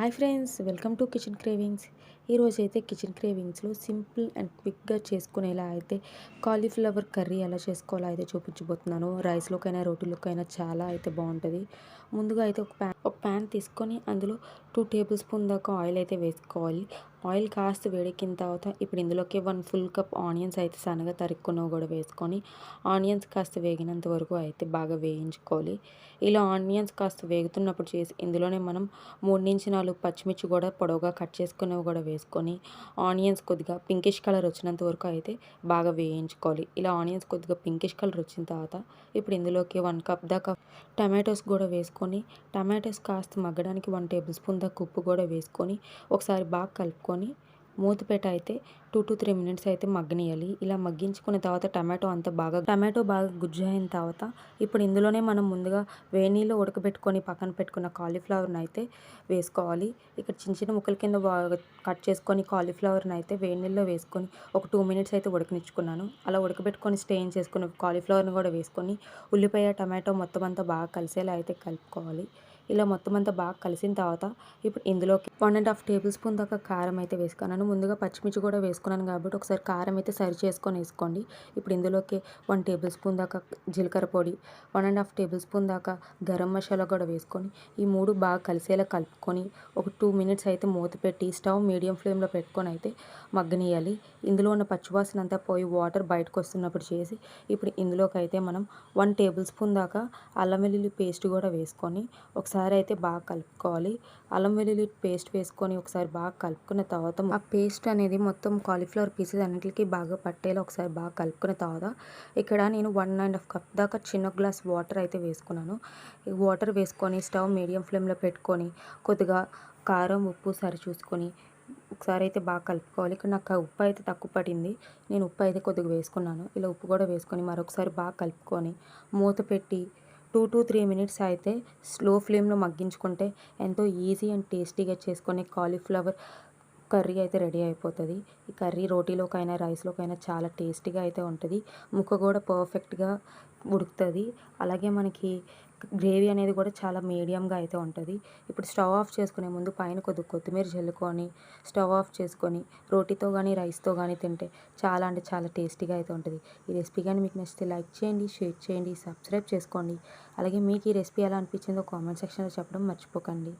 Hi friends welcome to kitchen cravings. ఈరోజు అయితే kitchen క్రేవింగ్స్లో simple and క్విక్గా చేసుకునేలా అయితే కాలీఫ్లవర్ కర్రీ ఎలా చేసుకోవాలో అయితే చూపించబోతున్నాను. రైస్లోకైనా రోటీలోకైనా చాలా అయితే బాగుంటుంది. ముందుగా అయితే ఒక ప్యాన్ ఒక ప్యాన్ తీసుకొని అందులో టూ టేబుల్ స్పూన్ దాకా ఆయిల్ అయితే వేసుకోవాలి. ఆయిల్ కాస్త వేడెక్కిన తర్వాత ఇప్పుడు ఇందులోకి వన్ ఫుల్ కప్ ఆనియన్స్ అయితే సన్నగా తరుక్కున్నవి కూడా వేసుకొని ఆనియన్స్ కాస్త వేగినంత వరకు అయితే బాగా వేయించుకోవాలి. ఇలా ఆనియన్స్ కాస్త వేగుతున్నప్పుడు చేసి ఇందులోనే మనం మూడు నుంచి నాలుగు పచ్చిమిర్చి కూడా పొడవుగా కట్ చేసుకునేవి కూడా వేసుకొని ఆనియన్స్ కొద్దిగా పింకిష్ కలర్ వచ్చినంత వరకు అయితే బాగా వేయించుకోవాలి. ఇలా ఆనియన్స్ కొద్దిగా పింకిష్ కలర్ వచ్చిన తర్వాత ఇప్పుడు ఇందులోకి వన్ కప్ దాకా టమాటోస్ కూడా వేసుకొని టమాటోస్ కాస్త మగ్గడానికి వన్ టేబుల్ స్పూన్ దాకా ఉప్పు కూడా వేసుకొని ఒకసారి బాగా కలుపుకొని మూతపెట్ట అయితే టూ టు త్రీ మినిట్స్ అయితే మగ్గనియాలి ఇలా మగ్గించుకున్న తర్వాత టమాటో అంతా బాగా టమాటో బాగా గుజ్జు అయిన తర్వాత ఇప్పుడు ఇందులోనే మనం ముందుగా వేణీలో ఉడకబెట్టుకొని పక్కన పెట్టుకున్న కాలీఫ్లవర్ని అయితే వేసుకోవాలి. ఇక్కడ చిన్న చిన్న ముక్కల కింద బాగా కట్ చేసుకొని కాలీఫ్లవర్ని అయితే వేణీల్లో వేసుకొని ఒక టూ మినిట్స్ అయితే ఉడకనిచ్చుకున్నాను. అలా ఉడకబెట్టుకొని స్టేన్ చేసుకున్న కాలీఫ్లవర్ని కూడా వేసుకొని ఉల్లిపాయ టమాటో మొత్తం అంతా బాగా కలిసేలా అయితే కలుపుకోవాలి. ఇలా మొత్తం అంతా బాగా కలిసిన తర్వాత ఇప్పుడు ఇందులోకి one and half tablespoon దాకా కారం అయితే వేసుకున్నాను. ముందుగా పచ్చిమిర్చి కూడా వేసుకున్నాను కాబట్టి ఒకసారి కారం అయితే సరి చేసుకొని వేసుకోండి. ఇప్పుడు ఇందులోకి వన్ టేబుల్ స్పూన్ దాకా జీలకర్ర పొడి one and half tablespoon దాకా గరం మసాలా కూడా వేసుకొని ఈ మూడు బాగా కలిసేలా కలుపుకొని ఒక టూ మినిట్స్ అయితే మూత పెట్టి స్టవ్ మీడియం ఫ్లేమ్లో పెట్టుకొని అయితే మగ్గనియాలి ఇందులో ఉన్న పచ్చివాసన అంతా పోయి వాటర్ బయటకు వస్తున్నప్పుడు చేసి ఇప్పుడు ఇందులోకి అయితే మనం వన్ టేబుల్ స్పూన్ దాకా అల్లం వెల్లుల్లి పేస్ట్ కూడా వేసుకొని ఒకసారి అయితే బాగా కలుపుకోవాలి. అల్లం వెల్లుల్లి పేస్ట్ వేసుకొని ఒకసారి బాగా కలుపుకున్న తర్వాత ఆ పేస్ట్ అనేది మొత్తం కాలీఫ్లవర్ పీసెస్ అన్నింటికి బాగా పట్టేలా ఒకసారి బాగా కలుపుకున్న తర్వాత ఇక్కడ నేను వన్ అండ్ హాఫ్ కప్ దాకా చిన్న గ్లాస్ వాటర్ అయితే వేసుకున్నాను. వాటర్ వేసుకొని స్టవ్ మీడియం ఫ్లేమ్లో పెట్టుకొని కొద్దిగా కారం ఉప్పు సరి చూసుకొని ఒకసారి అయితే బాగా కలుపుకోవాలి. ఇక్కడ నాకు ఉప్పు అయితే తక్కువ పడింది. నేను ఉప్పు అయితే కొద్దిగా వేసుకున్నాను. ఇలా ఉప్పు కూడా వేసుకొని మరొకసారి బాగా కలుపుకొని మూత పెట్టి టూ టు త్రీ మినిట్స్ అయితే స్లో ఫ్లేమ్లో మగ్గించుకుంటే ఎంతో ఈజీ అండ్ టేస్టీగా చేసుకునే కాలీఫ్లవర్ కర్రీ అయితే రెడీ అయిపోతుంది. ఈ కర్రీ రోటీలోకైనా రైస్లోకైనా చాలా టేస్టీగా అయితే ఉంటుంది. ముక్క కూడా పర్ఫెక్ట్గా ఉడుకుతుంది. అలాగే మనకి గ్రేవీ అనేది కూడా చాలా మీడియంగా అయితే ఉంటుంది. ఇప్పుడు స్టవ్ ఆఫ్ చేసుకునే ముందు పైన కొద్ది కొత్తిమీర చల్లుకొని స్టవ్ ఆఫ్ చేసుకొని రోటీతో కానీ రైస్తో కానీ తింటే చాలా అంటే చాలా టేస్టీగా అయితే ఉంటుంది. ఈ రెసిపీ కానీ మీకు నచ్చితే లైక్ చేయండి షేర్ చేయండి సబ్స్క్రైబ్ చేసుకోండి. అలాగే మీకు ఈ రెసిపీ ఎలా అనిపించిందో కామెంట్ సెక్షన్లో చెప్పడం మర్చిపోకండి.